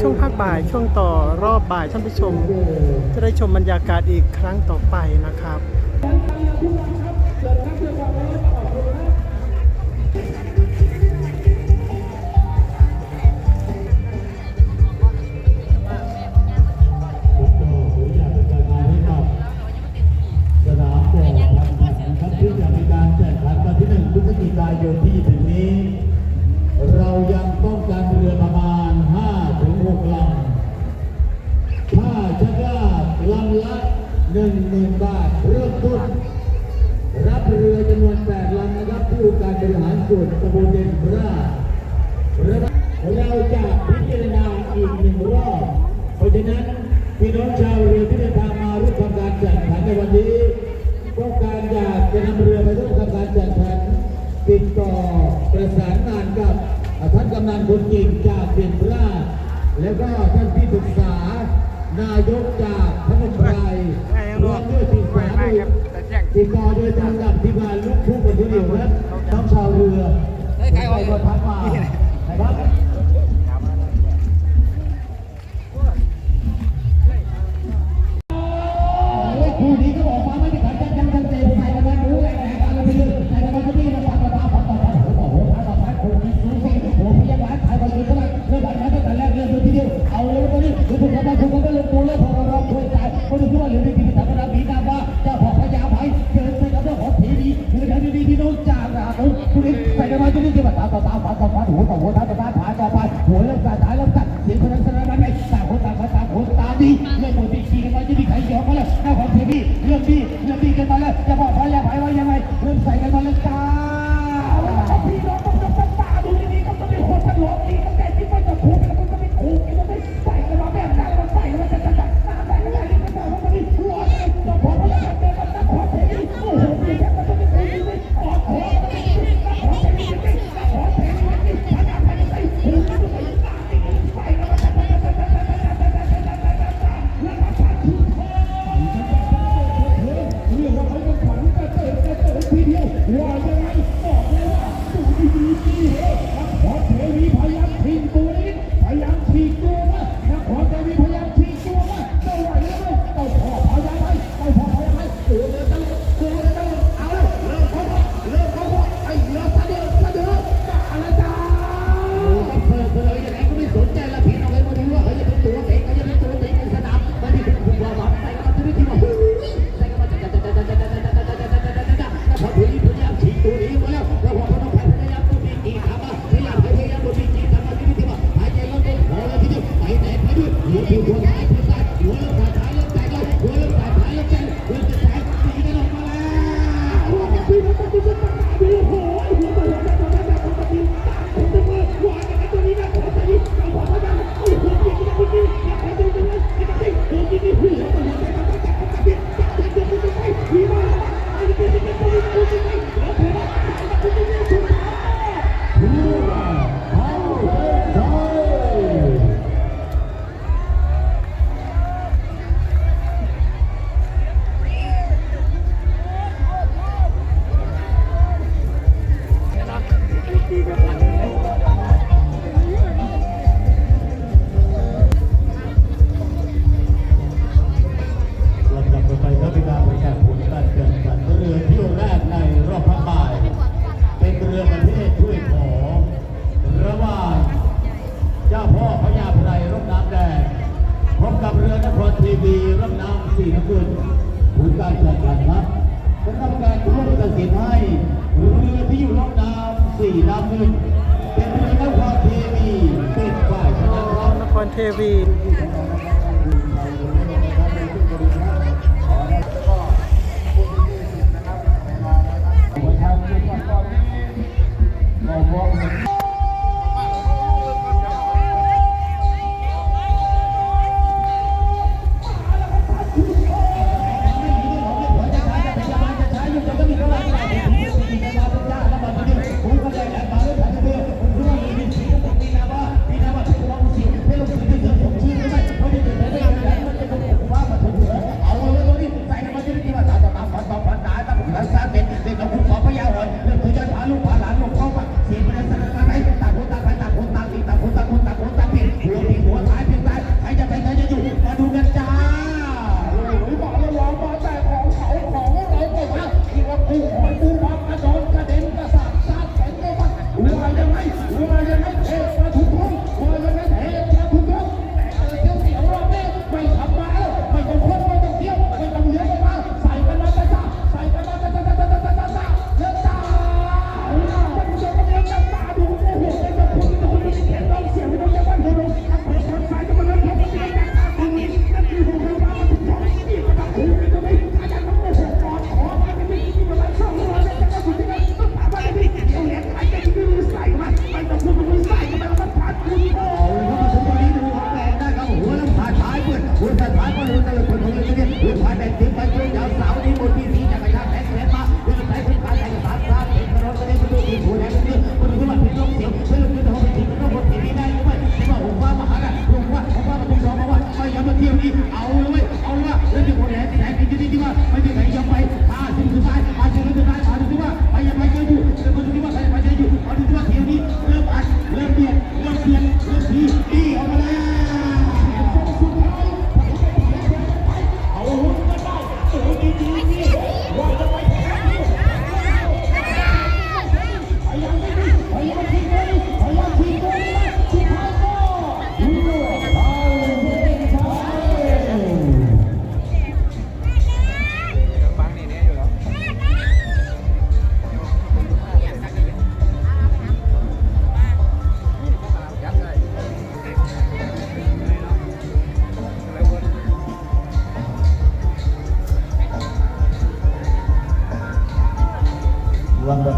ช่วงภาคบ่าย ช่วงต่อรอบบ่ายท่านผู้ชม จะได้ชมบรรยากาศอีกครั้งต่อไปนะครับ หนึ่งหนบาท เริ่มต้น รับเรือจำนวนแปดลำนะครับผู้การบริหารส่วนตะบนเดนราเราจะพิจารณาอีกหนึ่งรอบ เพราะฉะนั้นพี่น้องชาวเรือที่เดินทางมาร่วมทำการแข่งขันในวันนี้ต้องการอยากจะนำเรือไปร่วมทำการแข่งขันติดต่อประสานงานกับท่านกำนันคนเก่งจากเดนราและก็ท่านที่ปรึกษานายกจากพนม ติดต่อโดยทางกับทีมงานลูกคู่ปรรทุเดียวนละน้องชาวเรือใครพัดมา เฮ้ยทุลิศใส่กระมาทุลิศที่มาตาตาตาฝันต่อฝันหูตาอหูตาต่อตาตาต่อไหัวแล้าตานายล้ากันเสียงคนนั้นสารนั้นไอ้ตาหูตาขาตาหูตาดีเรื่องหมดดีขี่กันมาจะมีใครเสียวกันเลยหน้าของเทพีเรื่องดีเรื่องดีกันมาเลยจะบอกว่าอแล้วไปว่ายังไงเรื่องใส่กันมาเลยจ้า One, รีรับน้ำสี่น้ำเงิผู้การจัดการครับจะรับการร่วมตัดสินให้เรือที่อยู่รับน้ำสี่น้ำเงิเป็นเรือนครเทวีเป็นฝ่ายชนะครับนครเทวีขอพร้อม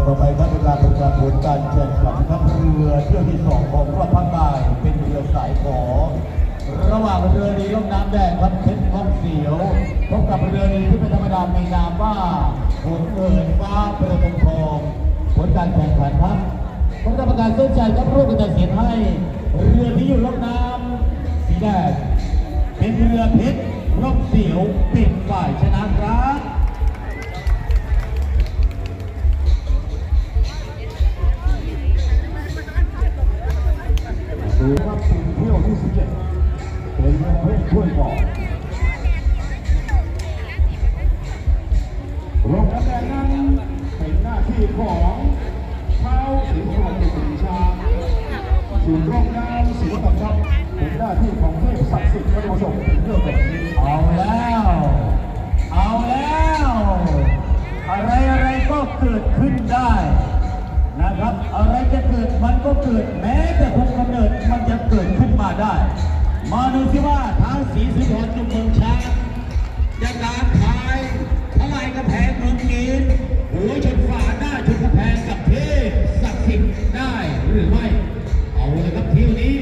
ต่อไปคบเป็นการประกาศผลการแข่งขันทัพเรือเที่ยวที่สองของรอบภาคใต้เป็นเรือสายขอ ระหว่างเรือดีล่องน้ำแดงพัดเพชรท้องเสียวพบกับเรือดีที่เป็นธรรมดามีนามว่าหุ่นเอิญฟ้าประเป็นทองผลการแข่งขันครับผมจะประกาศเส้นใจครับรูปกันจายเสียให้ เรือที่อยู่ล่องน้ำสีแดงเป็นเรือเพชรท้องเสียวเป็นฝ่ายชนะครับ ถ้วยบอลลงคะแนนนั้นเป็นหน้าที่ของเท้าสิงห์สวัสดิ์สิงห์ชาส่วนร่องน้ำสิงห์ตับครับเป็นหน้าที่ของเทพศักดิ์สิทธิ์พระโมสมเป็นเรื่องแบบนี้เอาแล้ว เอาแล้ว อะไรอะไรก็เกิดขึ้นได้นะครับ อะไรจะเกิดมันก็เกิดแม้แต่คุมกำเนิดมันจะเกิดขึ้นมาได้ มาดูที่ว่าท้าวสีสุพรรณจุมพลช้างจะตามทายเท่าไรกระแพงเมืองกินหัวชนฝาหน้าชนกระแพงกับเทพศักดิ์สิทธิ์ได้หรือไม่ เอาเลยครับที่นี้